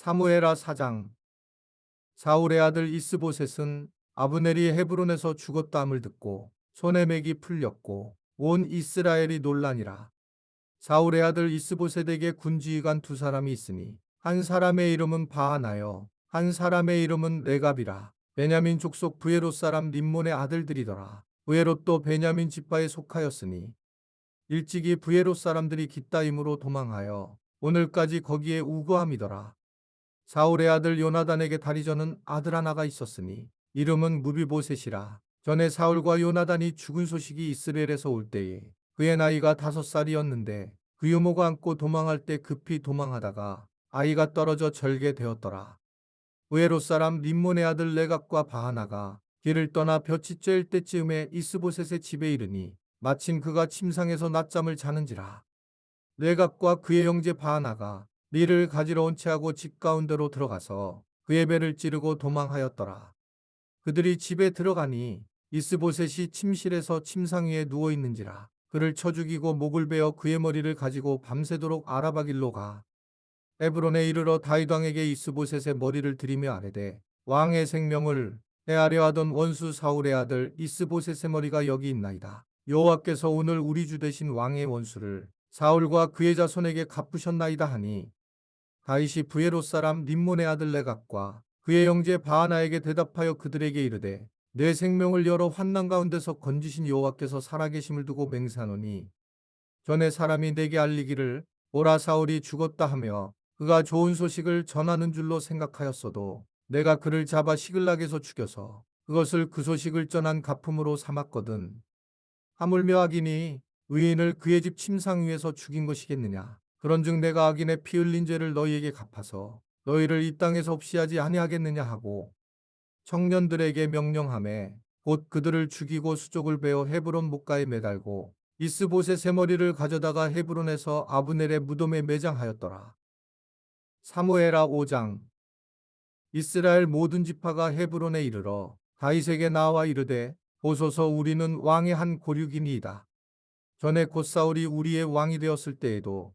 사무엘하 사장 사울의 아들 이스보셋은 아브넬이 헤브론에서 죽었다함을 듣고 손에 맥이 풀렸고 온 이스라엘이 논란이라. 사울의 아들 이스보셋에게 군지휘관 두 사람이 있으니 한 사람의 이름은 바하나요 한 사람의 이름은 레갑이라. 베냐민 족속 부에롯 사람 림몬의 아들들이더라. 부에롯도 베냐민 지파에 속하였으니 일찍이 부에롯 사람들이 기따임으로 도망하여 오늘까지 거기에 우거함이더라. 사울의 아들 요나단에게 다리 저는 아들 하나가 있었으니 이름은 무비보셋이라. 전에 사울과 요나단이 죽은 소식이 이스라엘에서 올 때에 그의 나이가 다섯 살이었는데 그 유모가 안고 도망할 때 급히 도망하다가 아이가 떨어져 절게 되었더라. 우에롯 사람 림몬의 아들 레갑과 바하나가 길을 떠나 볕이 쬐일 때쯤에 이스보셋의 집에 이르니 마침 그가 침상에서 낮잠을 자는지라. 레갑과 그의 형제 바하나가 밀을 가지러 온 채하고 집 가운데로 들어가서 그의 배를 찌르고 도망하였더라. 그들이 집에 들어가니 이스보셋이 침실에서 침상 위에 누워 있는지라 그를 쳐 죽이고 목을 베어 그의 머리를 가지고 밤새도록 아라바 길로 가 에브론에 이르러 다윗 왕에게 이스보셋의 머리를 들이며 아뢰되 왕의 생명을 해하려 하던 원수 사울의 아들 이스보셋의 머리가 여기 있나이다. 여호와께서 오늘 우리 주 대신 왕의 원수를 사울과 그의 자손에게 갚으셨나이다 하니 다윗이 부에롯 사람 림몬의 아들 레갑과 그의 형제 바하나에게 대답하여 그들에게 이르되 내 생명을 여러 환난 가운데서 건지신 여호와께서 살아계심을 두고 맹세하노니 전에 사람이 내게 알리기를 오라 사울이 죽었다 하며 그가 좋은 소식을 전하는 줄로 생각하였어도 내가 그를 잡아 시글락에서 죽여서 그것을 그 소식을 전한 가품으로 삼았거든. 하물며 악인이 의인을 그의 집 침상 위에서 죽인 것이겠느냐. 그런즉 내가 악인의 피 흘린 죄를 너희에게 갚아서 너희를 이 땅에서 없이 하지 아니하겠느냐 하고 청년들에게 명령함에 곧 그들을 죽이고 수족을 베어 헤브론 목가에 매달고 이스보셋의 머리를 가져다가 헤브론에서 아브넬의 무덤에 매장하였더라. 사무엘하 5장 이스라엘 모든 지파가 헤브론에 이르러 다윗에게 나와 이르되 보소서 우리는 왕의 한 고륙이니이다. 전에 곧 사울이 우리의 왕이 되었을 때에도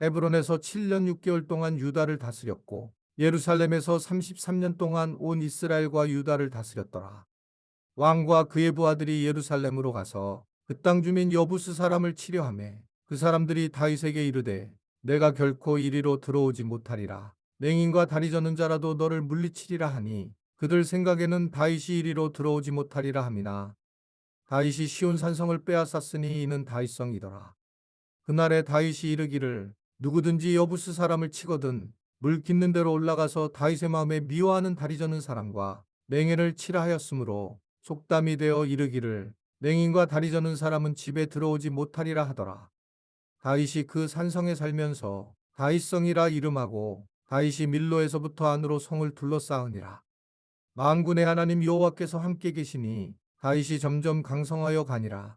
헤브론에서 7년 6개월 동안 유다를 다스렸고 예루살렘에서 33년 동안 온 이스라엘과 유다를 다스렸더라. 왕과 그의 부하들이 예루살렘으로 가서 그 땅 주민 여부스 사람을 치려하매 그 사람들이 다윗에게 이르되 내가 결코 이리로 들어오지 못하리라. 맹인과 다리 저는 자라도 너를 물리치리라 하니 그들 생각에는 다윗이 이리로 들어오지 못하리라 함이나 다윗이 시온 산성을 빼앗았으니 이는 다윗성이더라. 그날에 다윗이 이르기를 누구든지 여부스 사람을 치거든 물 깃는 대로 올라가서 다윗의 마음에 미워하는 다리 저는 사람과 맹해를 치라 하였으므로 속담이 되어 이르기를 맹인과 다리 저는 사람은 집에 들어오지 못하리라 하더라. 다윗이 그 산성에 살면서 다윗성이라 이름하고 다윗이 밀로에서부터 안으로 성을 둘러싸으니라. 만군의 하나님 여호와께서 함께 계시니 다윗이 점점 강성하여 가니라.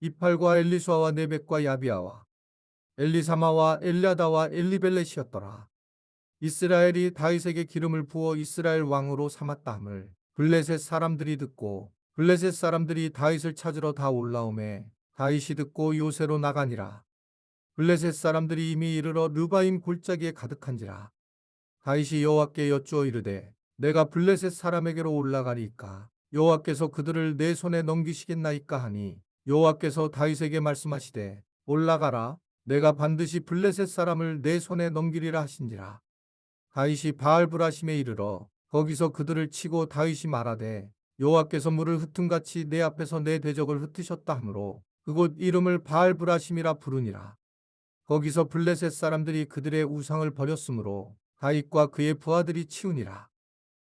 이팔과 엘리수아와 네벡과 야비아와 엘리사마와 엘리아다와 엘리벨렛이었더라. 이스라엘이 다윗에게 기름을 부어 이스라엘 왕으로 삼았다함을 블레셋 사람들이 듣고 블레셋 사람들이 다윗을 찾으러 다 올라오매 다윗이 듣고 요새로 나가니라. 블레셋 사람들이 이미 이르러 르바임 골짜기에 가득한지라. 다윗이 여호와께 여쭈어 이르되 내가 블레셋 사람에게로 올라가리이까 여호와께서 그들을 내 손에 넘기시겠나이까 하니 여호와께서 다윗에게 말씀하시되 올라가라 내가 반드시 블레셋 사람을 내 손에 넘기리라 하신지라. 다윗이 바알브라심에 이르러 거기서 그들을 치고 다윗이 말하되 여호와께서 물을 흩음같이 내 앞에서 내 대적을 흩으셨다 하므로 그곳 이름을 바알브라심이라 부르니라. 거기서 블레셋 사람들이 그들의 우상을 버렸으므로 다윗과 그의 부하들이 치우니라.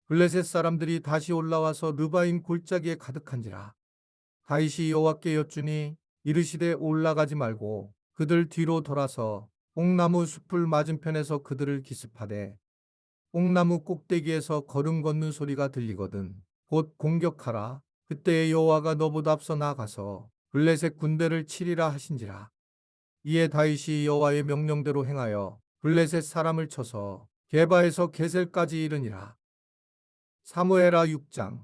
블레셋 사람들이 다시 올라와서 르바임 골짜기에 가득한지라. 다윗이 여호와께 여쭈니 이르시되 올라가지 말고 그들 뒤로 돌아서 뽕나무 숲을 맞은편에서 그들을 기습하되 뽕나무 꼭대기에서 걸음 걷는 소리가 들리거든 곧 공격하라. 그때에 여호와가 너보다 앞서 나가서 블레셋 군대를 치리라 하신지라. 이에 다윗이 여호와의 명령대로 행하여 블레셋 사람을 쳐서 게바에서 게셀까지 이르니라. 사무엘하 6장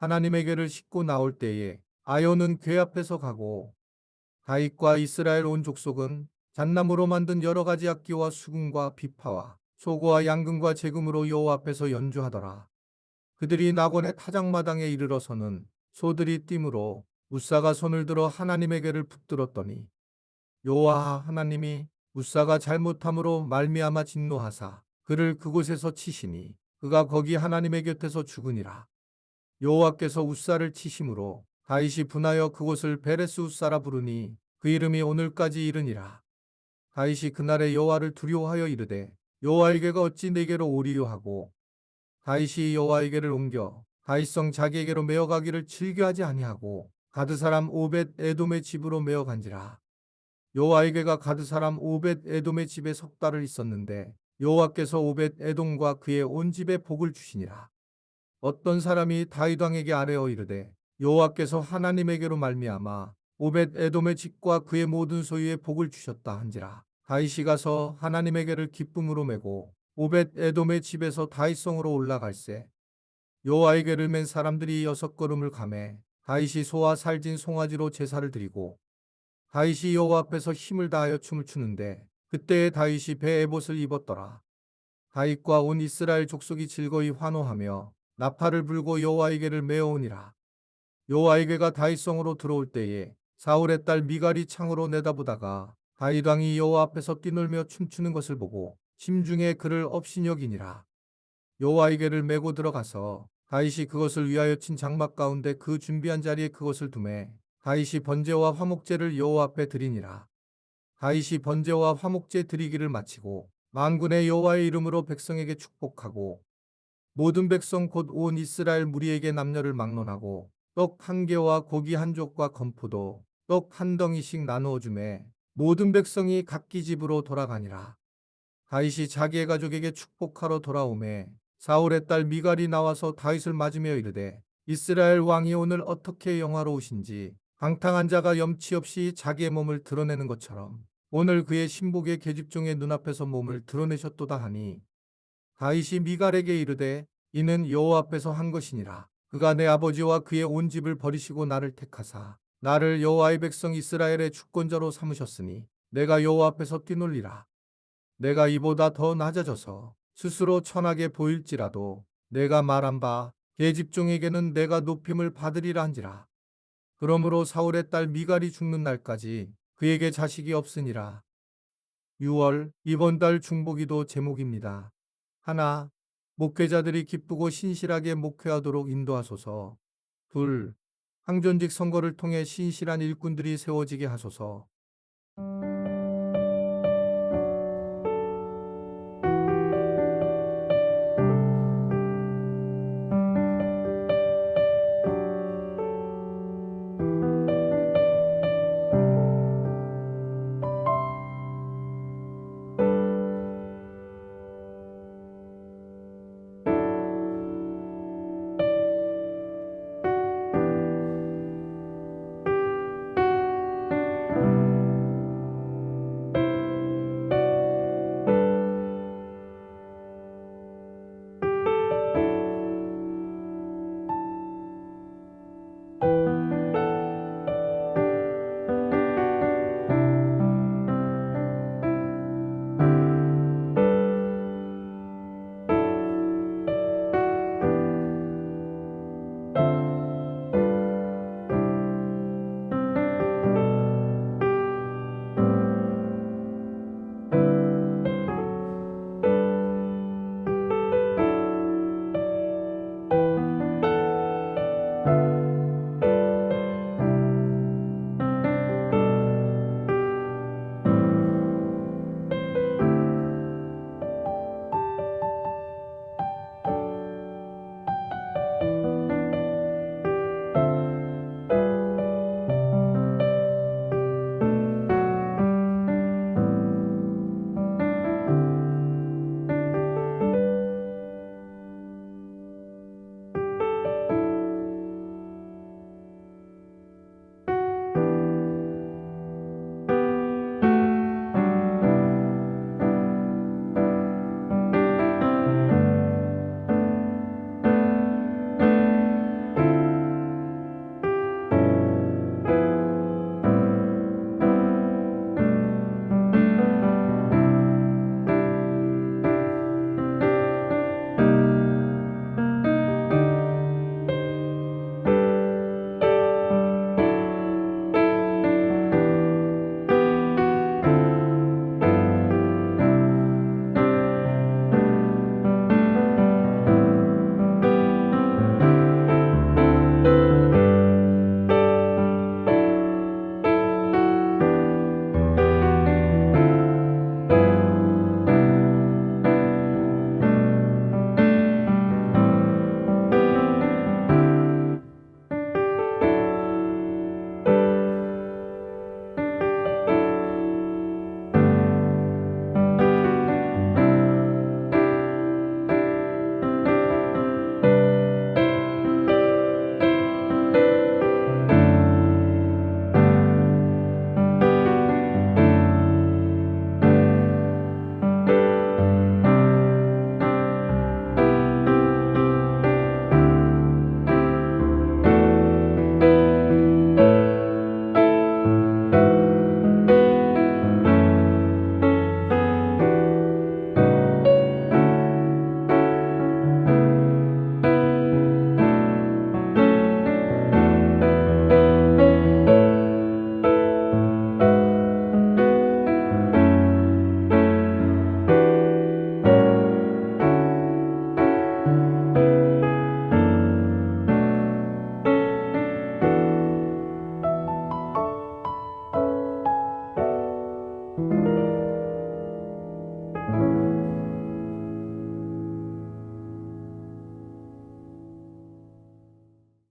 하나님의 궤를 싣고 나올 때에 아요는 궤 앞에서 가고 다윗과 이스라엘 온 족속은 잣나무로 만든 여러 가지 악기와 수금과 비파와 소고와 양금과 재금으로 여호와 앞에서 연주하더라. 그들이 낙원의 타작마당에 이르러서는 소들이 띠므로 우사가 손을 들어 하나님의 궤를 붙들었더니 여호와 하나님이 우사가 잘못함으로 말미암아 진노하사 그를 그곳에서 치시니 그가 거기 하나님의 곁에서 죽으니라. 여호와께서 우사를 치심으로 다윗이 분하여 그곳을 베레스 우사라 부르니 그 이름이 오늘까지 이르니라. 다윗이 그날에 여호와를 두려워하여 이르되 여호와에게가 어찌 내게로 오리요 하고 다윗이 여호와에게를 옮겨 다윗성 자기에게로 메어가기를 즐겨하지 아니하고 가드 사람 오벳 에돔의 집으로 메어간지라. 여호와에게가 가드 사람 오벳 에돔의 집에 석 달을 있었는데 여호와께서 오벳 에돔과 그의 온 집에 복을 주시니라. 어떤 사람이 다윗 왕에게 아뢰어 이르되 여호와께서 하나님에게로 말미암아 오벳 에돔의 집과 그의 모든 소유에 복을 주셨다 한지라. 다윗이 가서 하나님에게를 기쁨으로 메고 오벳 에돔의 집에서 다윗성으로 올라갈새 여호와에게를 맨 사람들이 여섯 걸음을 가매 다윗이 소와 살진 송아지로 제사를 드리고 다윗이 여호와 앞에서 힘을 다하여 춤을 추는데 그때에 다윗이 배에 옷을 입었더라. 다윗과 온 이스라엘 족속이 즐거이 환호하며 나팔을 불고 여호와에게를 메어오니라. 여호와에게가 다윗성으로 들어올 때에 사울의 딸 미갈이 창으로 내다보다가 다윗 왕이 여호와 앞에서 뛰놀며 춤추는 것을 보고 심중에 그를 업신여기니라. 여호와에게를 메고 들어가서 다윗이 그것을 위하여 친 장막 가운데 그 준비한 자리에 그것을 두매 다윗이 번제와 화목제를 여호와 앞에 드리니라. 다윗이 번제와 화목제 드리기를 마치고 만군의 여호와의 이름으로 백성에게 축복하고 모든 백성 곧 온 이스라엘 무리에게 남녀를 막론하고 떡 한 개와 고기 한 족과 건포도 떡 한 덩이씩 나누어 주매 모든 백성이 각기 집으로 돌아가니라. 다윗이 자기의 가족에게 축복하러 돌아오매 사울의 딸 미갈이 나와서 다윗을 맞으며 이르되 이스라엘 왕이 오늘 어떻게 영화로우신지 방탕한 자가 염치 없이 자기의 몸을 드러내는 것처럼 오늘 그의 신복의 계집종의 눈앞에서 몸을 드러내셨도다 하니 다윗이 미갈에게 이르되 이는 여호와 앞에서 한 것이니라 그가 내 아버지와 그의 온 집을 버리시고 나를 택하사 나를 여호와의 백성 이스라엘의 주권자로 삼으셨으니 내가 여호와 앞에서 뛰놀리라 내가 이보다 더 낮아져서 스스로 천하게 보일지라도 내가 말한 바 계집종에게는 내가 높임을 받으리라 한지라. 그러므로 사울의 딸 미갈이 죽는 날까지 그에게 자식이 없으니라. 6월 이번 달 중보기도 제목입니다. 하나, 목회자들이 기쁘고 신실하게 목회하도록 인도하소서. 둘, 항존직 선거를 통해 신실한 일꾼들이 세워지게 하소서.